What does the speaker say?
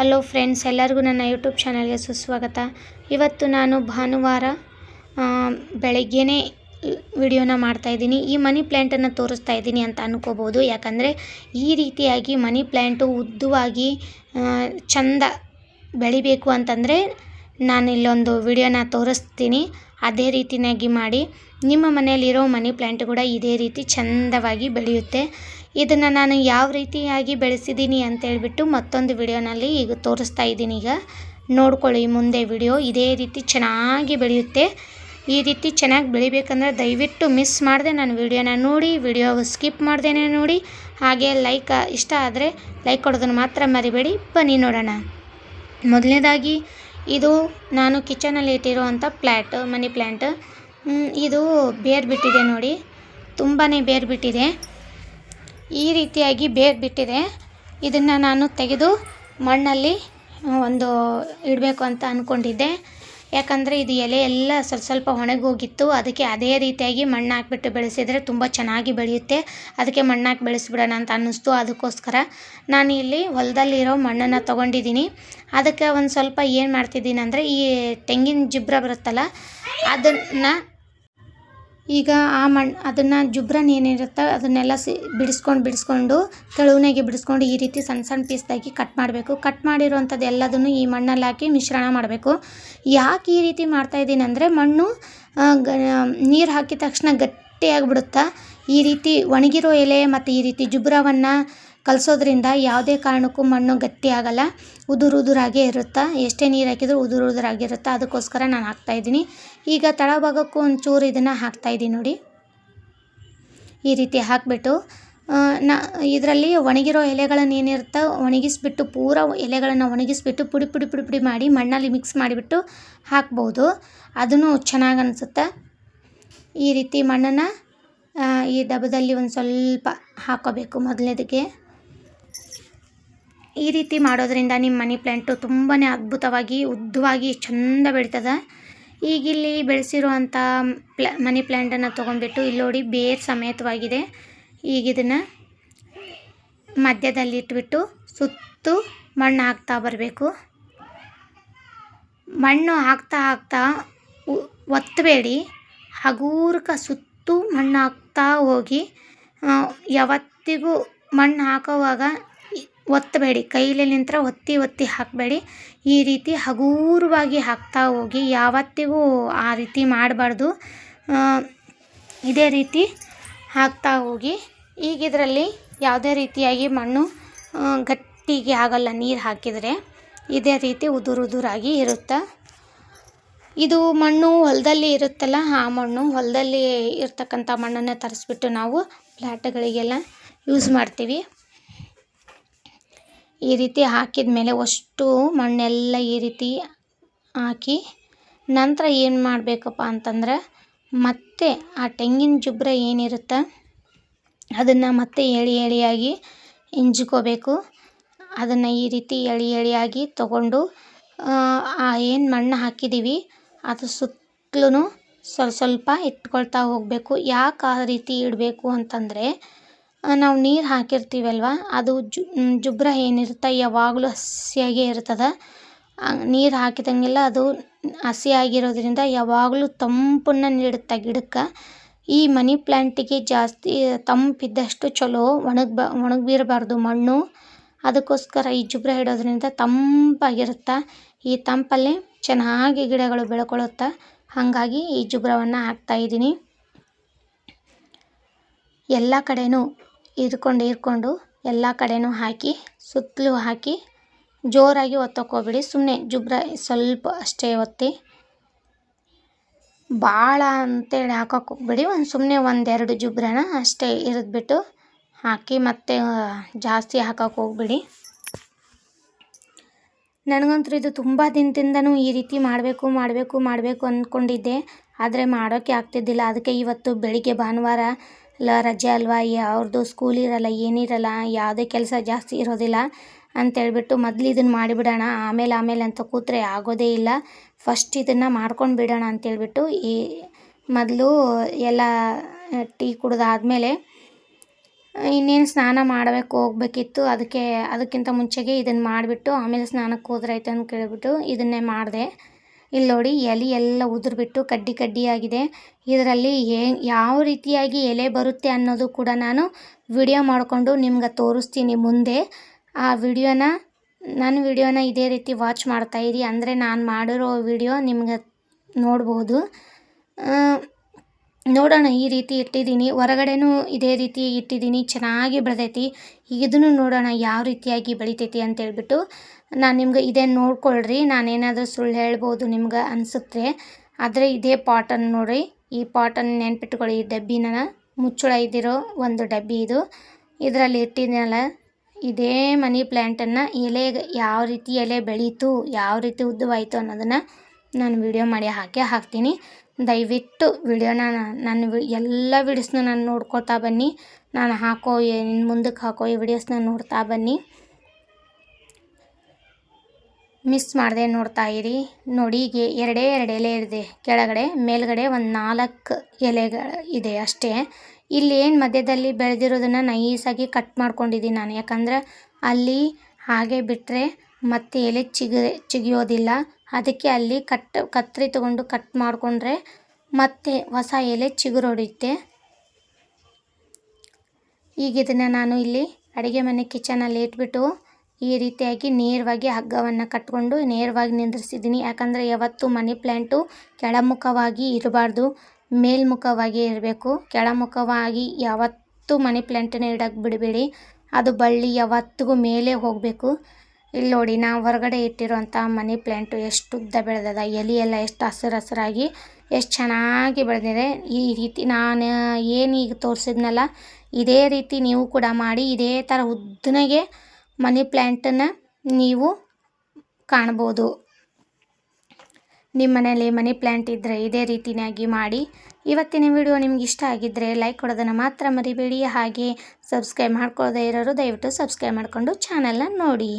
Hello friends, ಎಲ್ಲರಿಗೂ ನನ್ನ YouTube ಚಾನಲ್ಗೆ ಸುಸ್ವಾಗತ. ಇವತ್ತು ನಾನು ಭಾನುವಾರ ಬೆಳಗ್ಗೆ ಬೆಳಗ್ಗೆನೇ ವಿಡಿಯೋನ ಮಾಡ್ತಾಯಿದ್ದೀನಿ ಈ ಮನಿ ಪ್ಲ್ಯಾಂಟನ್ನು ತೋರಿಸ್ತಾ ಇದ್ದೀನಿ ಅಂತ ಅನ್ಕೋಬೋದು. ಯಾಕಂದರೆ ಈ ರೀತಿಯಾಗಿ ಮನಿ ಪ್ಲ್ಯಾಂಟು ಉದ್ದವಾಗಿ ಚಂದ ಬೆಳಿಬೇಕು ಅಂತಂದರೆ ನಾನು ಇಲ್ಲೊಂದು ವಿಡಿಯೋನ ತೋರಿಸ್ತೀನಿ. ಅದೇ ರೀತಿಯಾಗಿ ಮಾಡಿ. ನಿಮ್ಮ ಮನೆಯಲ್ಲಿರೋ ಮನಿ ಪ್ಲ್ಯಾಂಟ್ ಕೂಡ ಇದೇ ರೀತಿ ಚಂದವಾಗಿ ಬೆಳೆಯುತ್ತೆ. ಇದನ್ನು ನಾನು ಯಾವ ರೀತಿಯಾಗಿ ಬೆಳೆಸಿದ್ದೀನಿ ಅಂತೇಳ್ಬಿಟ್ಟು ಮತ್ತೊಂದು ವಿಡಿಯೋನಲ್ಲಿ ಈಗ ತೋರಿಸ್ತಾ ಇದ್ದೀನಿ. ಈಗ ನೋಡ್ಕೊಳ್ಳಿ ಮುಂದೆ ವಿಡಿಯೋ. ಇದೇ ರೀತಿ ಚೆನ್ನಾಗಿ ಬೆಳೆಯುತ್ತೆ. ಈ ರೀತಿ ಚೆನ್ನಾಗಿ ಬೆಳಿಬೇಕಂದ್ರೆ ದಯವಿಟ್ಟು ಮಿಸ್ ಮಾಡದೆ ನಾನು ವಿಡಿಯೋನ ನೋಡಿ ವಿಡಿಯೋ ಸ್ಕಿಪ್ ಮಾಡ್ದೇನೆ ನೋಡಿ. ಹಾಗೆ ಲೈಕ್, ಇಷ್ಟ ಆದರೆ ಲೈಕ್ ಕೊಡೋದನ್ನು ಮಾತ್ರ ಮರಿಬೇಡಿ. ಬನ್ನಿ ನೋಡೋಣ. ಮೊದಲನೇದಾಗಿ, ಇದು ನಾನು ಕಿಚನಲ್ಲಿ ಇಟ್ಟಿರುವಂಥ ಪ್ಲ್ಯಾಟ್ ಮನಿ ಪ್ಲ್ಯಾಂಟ್ ಇದು ಬೇರ್ಬಿಟ್ಟಿದೆ ನೋಡಿ. ತುಂಬಾ ಬೇರು ಬಿಟ್ಟಿದೆ ಈ ರೀತಿಯಾಗಿ ಬೇರು ಬಿಟ್ಟಿದೆ. ಇದನ್ನು ನಾನು ತೆಗೆದು ಮಣ್ಣಲ್ಲಿ ಒಂದು ಇಡಬೇಕು ಅಂತ ಅಂದ್ಕೊಂಡಿದ್ದೆ ಯಾಕಂದರೆ ಇದು ಎಲೆ ಎಲ್ಲ ಸ್ವಲ್ಪ ಸ್ವಲ್ಪ ಒಣಗೋಗಿತ್ತು. ಅದಕ್ಕೆ ಅದೇ ರೀತಿಯಾಗಿ ಮಣ್ಣು ಹಾಕ್ಬಿಟ್ಟು ಬೆಳೆಸಿದರೆ ತುಂಬ ಚೆನ್ನಾಗಿ ಬೆಳೆಯುತ್ತೆ. ಅದಕ್ಕೆ ಮಣ್ಣು ಹಾಕಿ ಬೆಳೆಸಿಬಿಡೋಣ ಅಂತ ಅನ್ನಿಸ್ತು. ಅದಕ್ಕೋಸ್ಕರ ನಾನು ಇಲ್ಲಿ ಹೊಲದಲ್ಲಿರೋ ಮಣ್ಣನ್ನು ತೊಗೊಂಡಿದ್ದೀನಿ. ಅದಕ್ಕೆ ಒಂದು ಸ್ವಲ್ಪ ಏನು ಮಾಡ್ತಿದ್ದೀನಿ ಅಂದರೆ ಈ ತೆಂಗಿನ ಜಿಬ್ರ ಬರುತ್ತಲ್ಲ, ಅದನ್ನು ಈಗ ಆ ಮಣ್ಣು ಅದನ್ನು ಜುಬ್ರನ್ ಏನಿರುತ್ತೆ ಅದನ್ನೆಲ್ಲ ಸಿ, ಬಿಡಿಸ್ಕೊಂಡು ಬಿಡಿಸ್ಕೊಂಡು ತೆಳುವನಾಗಿ ಬಿಡಿಸ್ಕೊಂಡು ಈ ರೀತಿ ಸಣ್ಣ ಸಣ್ಣ ಪೀಸ್ದಾಗಿ ಕಟ್ ಮಾಡಬೇಕು. ಕಟ್ ಮಾಡಿರುವಂಥದ್ದು ಎಲ್ಲದನ್ನು ಈ ಮಣ್ಣಲ್ಲಿ ಹಾಕಿ ಮಿಶ್ರಣ ಮಾಡಬೇಕು. ಯಾಕೆ ಈ ರೀತಿ ಮಾಡ್ತಾಯಿದ್ದೀನಿ ಅಂದರೆ ಮಣ್ಣು ಗ, ನೀರು ಹಾಕಿದ ತಕ್ಷಣ ಗಟ್ಟಿಯಾಗಿಬಿಡುತ್ತಾ ಈ ರೀತಿ ಒಣಗಿರೋ ಎಲೆ ಮತ್ತು ಈ ರೀತಿ ಜುಬ್ರವನ್ನು ಕಲಸೋದ್ರಿಂದ ಯಾವುದೇ ಕಾರಣಕ್ಕೂ ಮಣ್ಣು ಗಟ್ಟಿ ಆಗಲ್ಲ ಉದುರು ಉದುರಾಗೇ ಇರುತ್ತಾ? ಎಷ್ಟೇ ನೀರು ಹಾಕಿದರೂ ಉದುರು ಉದುರಾಗಿರುತ್ತೆ ಅದಕ್ಕೋಸ್ಕರ ನಾನು ಹಾಕ್ತಾಯಿದ್ದೀನಿ ಈಗ ತಳಭಾಗಕ್ಕೂ ಒಂಚೂರು ಇದನ್ನು ಹಾಕ್ತಾಯಿದ್ದೀನಿ ನೋಡಿ. ಈ ರೀತಿ ಹಾಕಿಬಿಟ್ಟು ನಾ, ಇದರಲ್ಲಿ ಒಣಗಿರೋ ಎಲೆಗಳನ್ನು ಏನಿರುತ್ತೋ ಒಣಗಿಸ್ಬಿಟ್ಟು, ಪೂರ ಎಲೆಗಳನ್ನು ಒಣಗಿಸ್ಬಿಟ್ಟು, ಪುಡಿ ಪುಡಿ ಪುಡಿ ಪುಡಿ ಮಾಡಿ ಮಣ್ಣಲ್ಲಿ ಮಿಕ್ಸ್ ಮಾಡಿಬಿಟ್ಟು ಹಾಕ್ಬೋದು. ಅದನ್ನು ಚೆನ್ನಾಗಿ ಅನಿಸುತ್ತೆ? ಈ ರೀತಿ ಮಣ್ಣನ್ನು ಈ ಡಬ್ಬದಲ್ಲಿ ಒಂದು ಸ್ವಲ್ಪ ಹಾಕೋಬೇಕು ಮೊದಲನೇದಕ್ಕೆ ಈ ರೀತಿ ಮಾಡೋದರಿಂದ ನಿಮ್ಮ ಮನಿ ಪ್ಲ್ಯಾಂಟು ತುಂಬಾ ಅದ್ಭುತವಾಗಿ, ಉದ್ದವಾಗಿ ಚಂದ ಬೆಳೀತದೆ. ಈಗ ಇಲ್ಲಿ ಬೆಳೆಸಿರುವಂಥ ಪ್ಲ, ಮನಿ ಪ್ಲ್ಯಾಂಟನ್ನು ತೊಗೊಂಡ್ಬಿಟ್ಟು ಇಲ್ಲಿ ನೋಡಿ ಬೇರು ಸಮೇತವಾಗಿದೆ. ಈಗ ಇದನ್ನು ಮಧ್ಯದಲ್ಲಿ ಇಟ್ಬಿಟ್ಟು ಸುತ್ತು ಮಣ್ಣು ಹಾಕ್ತಾ ಬರಬೇಕು. ಮಣ್ಣು ಹಾಕ್ತಾ ಹಾಕ್ತಾ ಒತ್ತಬೇಡಿ ಹಗೂರ್ಕ ಸುತ್ತು ಮಣ್ಣು ಹಾಕ್ತಾ ಹೋಗಿ ಯಾವತ್ತಿಗೂ ಮಣ್ಣು ಹಾಕೋವಾಗ ಒತ್ತಬೇಡಿ. ಕೈಲಿ ನಿಂತ್ರ ಒತ್ತಿ ಒತ್ತಿ ಹಾಕಬೇಡಿ. ಈ ರೀತಿ ಹಗುರವಾಗಿ ಹಾಕ್ತಾ ಹೋಗಿ ಯಾವತ್ತಿಗೂ ಆ ರೀತಿ ಮಾಡಬಾರ್ದು. ಇದೇ ರೀತಿ ಹಾಕ್ತಾ ಹೋಗಿ. ಈಗ ಇದರಲ್ಲಿ ಯಾವುದೇ ರೀತಿಯಾಗಿ ಮಣ್ಣು ಗಟ್ಟಿಗೆ ಆಗಲ್ಲ ನೀರು ಹಾಕಿದರೆ ಇದೇ ರೀತಿ ಉದುರು ಉದುರಾಗಿ ಇರುತ್ತೆ? ಇದು ಮಣ್ಣು ಹೊಲದಲ್ಲಿ ಇರುತ್ತಲ್ಲ, ಆ ಮಣ್ಣು ಹೊಲದಲ್ಲಿ ಇರ್ತಕ್ಕಂಥ ಮಣ್ಣನ್ನು ತರಿಸ್ಬಿಟ್ಟು ನಾವು ಪ್ಲ್ಯಾಟ್ಗಳಿಗೆಲ್ಲ ಯೂಸ್ ಮಾಡ್ತೀವಿ. ಈ ರೀತಿ ಹಾಕಿದ ಮೇಲೆ ಅಷ್ಟು ಮಣ್ಣೆಲ್ಲ ಈ ರೀತಿ ಹಾಕಿ ನಂತರ ಏನು ಮಾಡಬೇಕಪ್ಪ ಅಂತಂದ್ರೆ ಮತ್ತೆ ಆ ತೆಂಗಿನ ಜುಬ್ರ ಏನಿರುತ್ತೆ ಅದನ್ನು ಮತ್ತೆ ಎಳೆ ಎಳೆಯಾಗಿ ಹಿಂಜ್ಕೋಬೇಕು ಅದನ್ನು ಈ ರೀತಿ ಎಳೆ ಎಳೆಯಾಗಿ ತಗೊಂಡು, ಆ ಏನು ಮಣ್ಣು ಹಾಕಿದ್ದೀವಿ ಅದು ಸುತ್ತಲೂ ಸ್ವಲ್ಪ ಸ್ವಲ್ಪ ಇಟ್ಕೊಳ್ತಾ ಹೋಗಬೇಕು. ಯಾಕೆ ಆ ರೀತಿ ಇಡಬೇಕು ಅಂತಂದರೆ ನಾವು ನೀರು ಹಾಕಿರ್ತೀವಲ್ವ? ಅದು ಜುಬ್ರ ಏನಿರುತ್ತೆ ಯಾವಾಗಲೂ ಹಸಿಯಾಗೇ ಇರ್ತದೆ. ನೀರು ಹಾಕಿದಂಗೆಲ್ಲ ಅದು ಹಸಿಯಾಗಿರೋದ್ರಿಂದ ಯಾವಾಗಲೂ ತಂಪನ್ನು ನೀಡುತ್ತೆ ಗಿಡಕ್ಕೆ. ಈ ಮನಿ ಪ್ಲ್ಯಾಂಟಿಗೆ ಜಾಸ್ತಿ ತಂಪಿದ್ದಷ್ಟು ಚಲೋ ಒಣಗಿ ಬ ಒಣಗಿರಬಾರ್ದು ಮಣ್ಣು. ಅದಕ್ಕೋಸ್ಕರ ಈ ಜುಬ್ರ ಇಡೋದ್ರಿಂದ ತಂಪಾಗಿರುತ್ತೆ? ಈ ತಂಪಲ್ಲಿ ಚೆನ್ನಾಗಿ ಗಿಡಗಳು ಬೆಳ್ಕೊಳುತ್ತೆ? ಹಾಗಾಗಿ ಈ ಜುಬ್ರವನ್ನು ಹಾಕ್ತಾಯಿದ್ದೀನಿ ಎಲ್ಲ ಕಡೆನೂ ಇದ್ಕೊಂಡು ಇರ್ಕೊಂಡು ಎಲ್ಲ ಕಡೆಯೂ ಹಾಕಿ, ಸುತ್ತಲೂ ಹಾಕಿ, ಜೋರಾಗಿ ಒತ್ತೋಕೆ ಹೋಗ್ಬೇಡಿ ಸುಮ್ಮನೆ ಜುಬ್ರ ಸ್ವಲ್ಪ ಅಷ್ಟೇ ಒತ್ತಿ. ಭಾಳ ಅಂತೇಳಿ ಹಾಕೋಕೆ ಹೋಗ್ಬೇಡಿ. ಒಂದು ಸುಮ್ಮನೆ ಒಂದೆರಡು ಜುಬ್ರನ ಅಷ್ಟೇ ಇರಿದ್ಬಿಟ್ಟು ಹಾಕಿ ಮತ್ತೆ ಜಾಸ್ತಿ ಹಾಕೋಕೆ ನನಗಂತೂ ಇದು ತುಂಬ ದಿನದಿಂದನೂ ಈ ರೀತಿ ಮಾಡಬೇಕು ಮಾಡಬೇಕು ಮಾಡಬೇಕು ಅಂದ್ಕೊಂಡಿದ್ದೆ ಆದರೆ ಮಾಡೋಕ್ಕೆ ಆಗ್ತಿದ್ದಿಲ್ಲ. ಅದಕ್ಕೆ ಇವತ್ತು ಬೆಳಿಗ್ಗೆ ಭಾನುವಾರ ಲ, ರಜೆ ಅಲ್ವಾ? ಅವ್ರದ್ದು ಸ್ಕೂಲ್ ಇರಲ್ಲ, ಏನಿರಲ್ಲ, ಯಾವುದೇ ಕೆಲಸ ಜಾಸ್ತಿ ಇರೋದಿಲ್ಲ ಅಂತೇಳ್ಬಿಟ್ಟು ಮೊದಲು ಇದನ್ನು ಮಾಡಿಬಿಡೋಣ, ಆಮೇಲೆ ಆಮೇಲೆ ಅಂತ ಕೂತ್ರೆ ಆಗೋದೇ ಇಲ್ಲ. ಫಸ್ಟ್ ಇದನ್ನು ಮಾಡ್ಕೊಂಡು ಬಿಡೋಣ ಅಂತೇಳ್ಬಿಟ್ಟು ಈ ಮೊದಲು ಎಲ್ಲ ಟೀ ಕುಡಿದಾದ್ಮೇಲೆ ಇನ್ನೇನು ಸ್ನಾನ ಮಾಡಬೇಕು, ಹೋಗ್ಬೇಕಿತ್ತು, ಅದಕ್ಕೆ ಅದಕ್ಕಿಂತ ಮುಂಚೆಗೆ ಇದನ್ನು ಮಾಡಿಬಿಟ್ಟು ಆಮೇಲೆ ಸ್ನಾನಕ್ಕೆ ಹೋದ್ರೆ ಆಯ್ತು ಅಂತ ಕೇಳಿಬಿಟ್ಟು ಇದನ್ನೇ ಮಾಡಿದೆ. ಇಲ್ಲಿ ನೋಡಿ ಎಲೆ ಎಲ್ಲ ಉದುರಿಬಿಟ್ಟು ಕಡ್ಡಿ ಕಡ್ಡಿಯಾಗಿದೆ. ಇದರಲ್ಲಿ ಏ ಯಾವ ರೀತಿಯಾಗಿ ಎಲೆ ಬರುತ್ತೆ ಅನ್ನೋದು ಕೂಡ ನಾನು ವಿಡಿಯೋ ಮಾಡಿಕೊಂಡು ನಿಮ್ಗೆ ತೋರಿಸ್ತೀನಿ ಮುಂದೆ. ಆ ವಿಡಿಯೋನ ನನ್ನ ವಿಡಿಯೋನ ಇದೇ ರೀತಿ ವಾಚ್ ಮಾಡ್ತಾಯಿರಿ ಅಂದರೆ ನಾನು ಮಾಡಿರೋ ವಿಡಿಯೋ ನಿಮ್ಗೆ ನೋಡ್ಬೋದು. ನೋಡೋಣ, ಈ ರೀತಿ ಇಟ್ಟಿದ್ದೀನಿ. ಹೊರಗಡೆನೂ ಇದೇ ರೀತಿ ಇಟ್ಟಿದ್ದೀನಿ. ಚೆನ್ನಾಗಿ ಬೆಳೆದೈತಿ. ಇದನ್ನು ನೋಡೋಣ, ಯಾವ ರೀತಿಯಾಗಿ ಬೆಳಿತೈತಿ ಅಂತೇಳ್ಬಿಟ್ಟು ನಾನು ನಿಮ್ಗೆ ಇದೇ ನೋಡ್ಕೊಳ್ರಿ. ನಾನೇನಾದರೂ ಸುಳ್ಳು ಹೇಳ್ಬೋದು ನಿಮ್ಗೆ ಅನಿಸುತ್ತೆ. ಆದರೆ ಇದೇ ಪಾಟನ್ನು ನೋಡಿರಿ. ಈ ಪಾಟನ್ನು ನೆನ್ಪಿಟ್ಕೊಳ್ಳಿ. ಈ ಡಬ್ಬಿನ ಮುಚ್ಚಳ ಇದ್ದಿರೋ ಒಂದು ಡಬ್ಬಿ ಇದು. ಇದರಲ್ಲಿ ಇಟ್ಟಿದ್ದೀನಲ್ಲ ಇದೇ ಮನಿ ಪ್ಲ್ಯಾಂಟನ್ನು ಎಲೆ ಯಾವ ರೀತಿ ಎಲೆ ಬೆಳೀತು, ಯಾವ ರೀತಿ ಉದ್ದವಾಯಿತು ಅನ್ನೋದನ್ನು ನಾನು ವಿಡಿಯೋ ಮಾಡಿ ಹಾಕೇ ಹಾಕ್ತೀನಿ. ದಯವಿಟ್ಟು ವಿಡಿಯೋನ ನನ್ನ ಎಲ್ಲ ವಿಡಿಯೋಸ್ನ ನಾನು ನೋಡ್ಕೋತಾ ಬನ್ನಿ. ನಾನು ಹಾಕೋ ಏನು ಮುಂದಕ್ಕೆ ಹಾಕೋ ಈ ವಿಡಿಯೋಸ್ನ ನೋಡ್ತಾ ಬನ್ನಿ. ಮಿಸ್ ಮಾಡದೆ ನೋಡ್ತಾ ಇರಿ. ನೋಡಿ ಈಗ ಎರಡೇ ಎರಡು ಎಲೆ ಇದೆ. ಕೆಳಗಡೆ, ಮೇಲ್ಗಡೆ ಒಂದು ನಾಲ್ಕು ಎಲೆಗಳು ಇದೆ ಅಷ್ಟೇ. ಇಲ್ಲಿ ಏನು ಮಧ್ಯದಲ್ಲಿ ಬೆಳೆದಿರೋದನ್ನು ನೈಸಾಗಿ ಕಟ್ ಮಾಡ್ಕೊಂಡಿದ್ದೀನಿ ನಾನು. ಯಾಕಂದ್ರೆ ಅಲ್ಲಿ ಹಾಗೆ ಬಿಟ್ಟರೆ ಮತ್ತೆ ಎಲೆ ಚಿಗ, ಚಿಗಿಯೋದಿಲ್ಲ. ಅದಕ್ಕೆ ಅಲ್ಲಿ ಕಟ್ ಕತ್ತರಿ ತಗೊಂಡು ಕಟ್ ಮಾಡಿಕೊಂಡ್ರೆ ಮತ್ತೆ ಹೊಸ ಎಲೆ ಚಿಗುರೊಡೆಯುತ್ತೆ. ಈಗ ಇದನ್ನು ನಾನು ಇಲ್ಲಿ ಅಡುಗೆ ಮನೆ ಕಿಚನಲ್ಲಿ ಇಟ್ಬಿಟ್ಟು ಈ ರೀತಿಯಾಗಿ ನೇರವಾಗಿ ಹಗ್ಗವನ್ನು ಕಟ್ಕೊಂಡು ನೇರವಾಗಿ ನಿಂದ್ರಿಸಿದ್ದೀನಿ. ಯಾಕಂದರೆ ಯಾವತ್ತು ಮನಿ ಪ್ಲ್ಯಾಂಟು ಕೆಳಮುಖವಾಗಿ ಇರಬಾರ್ದು, ಮೇಲ್ಮುಖವಾಗಿ ಇರಬೇಕು. ಕೆಳಮುಖವಾಗಿ ಯಾವತ್ತೂ ಮನಿ ಪ್ಲ್ಯಾಂಟನ್ನು ಇಡೋಕ್ಕೆ ಬಿಡಬೇಡಿ. ಅದು ಬಳ್ಳಿ ಯಾವತ್ತಿಗೂ ಮೇಲೆ ಹೋಗಬೇಕು. ಇಲ್ಲಿ ನೋಡಿ, ನಾವು ಹೊರಗಡೆ ಇಟ್ಟಿರುವಂಥ ಮನಿ ಪ್ಲಾಂಟ್ ಎಷ್ಟು ಉದ್ದ ಬೆಳೆದದ, ಎಲೆ ಎಲ್ಲ ಎಷ್ಟು ಹಸಿರು ಹಸಿರಾಗಿ ಎಷ್ಟು ಚೆನ್ನಾಗಿ ಬೆಳೆದಿದೆ. ಈ ರೀತಿ ನಾನು ಏನು ಈಗ ತೋರಿಸಿದ್ನಲ್ಲ, ಇದೇ ರೀತಿ ನೀವು ಕೂಡ ಮಾಡಿ, ಇದೇ ಥರ ಉದ್ದನೆಗೆ ಮನಿ ಪ್ಲ್ಯಾಂಟನ್ನು ನೀವು ಕಾಣ್ಬೋದು. ನಿಮ್ಮ ಮನೆಯಲ್ಲಿ ಮನಿ ಪ್ಲ್ಯಾಂಟ್ ಇದ್ದರೆ ಇದೇ ರೀತಿಯಾಗಿ ಮಾಡಿ. ಇವತ್ತಿನ ವಿಡಿಯೋ ನಿಮ್ಗೆ ಇಷ್ಟ ಆಗಿದ್ದರೆ ಲೈಕ್ ಕೊಡೋದನ್ನು ಮಾತ್ರ ಮರಿಬೇಡಿ. ಹಾಗೆ ಸಬ್ಸ್ಕ್ರೈಬ್ ಮಾಡ್ಕೊಳ್ಳೋದೇ ಇರೋರು ದಯವಿಟ್ಟು ಸಬ್ಸ್ಕ್ರೈಬ್ ಮಾಡಿಕೊಂಡು ಚಾನಲ್ನ ನೋಡಿ.